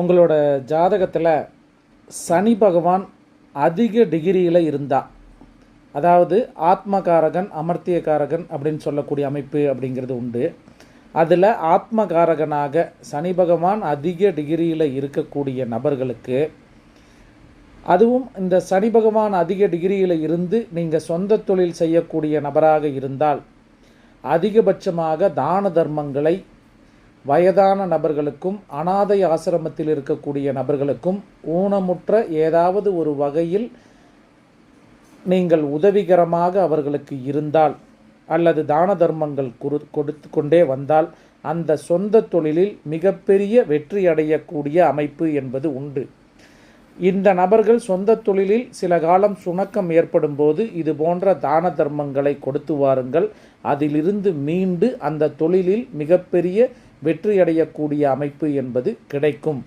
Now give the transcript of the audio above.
உங்களோட ஜாதகத்தில் சனி பகவான் அதிக டிகிரியில் இருந்தா அதாவது ஆத்மகாரகன் அமர்த்தியகாரகன் அப்படின்னு சொல்லக்கூடிய அமைப்பு அப்படிங்கிறது உண்டு. அதில் ஆத்மகாரகனாக சனி பகவான் அதிக டிகிரியில் இருக்கக்கூடிய நபர்களுக்கு அதுவும் இந்த சனி பகவான் அதிக டிகிரியில் இருந்து நீங்கள் சொந்த தொழில் செய்யக்கூடிய நபராக இருந்தால் அதிகபட்சமாக தான தர்மங்களை வயதான நபர்களுக்கும் அனாதை ஆசிரமத்தில் இருக்கக்கூடிய நபர்களுக்கும் ஊனமுற்ற ஏதாவது ஒரு வகையில் நீங்கள் உதவிகரமாக அவர்களுக்கு இருந்தால் அல்லது தான தர்மங்கள் குரு கொடுத்து கொண்டே வந்தால் அந்த சொந்த தொழிலில் மிகப்பெரிய வெற்றி அடையக்கூடிய அமைப்பு என்பது உண்டு. இந்த நபர்கள் சொந்த தொழிலில் சில காலம் சுணக்கம் ஏற்படும் போது இது போன்ற தான தர்மங்களை கொடுத்து வாருங்கள். அதிலிருந்து மீண்டு அந்த தொழிலில் மிகப்பெரிய வெற்றி அடையக்கூடிய அமைப்பு என்பது கிடைக்கும்.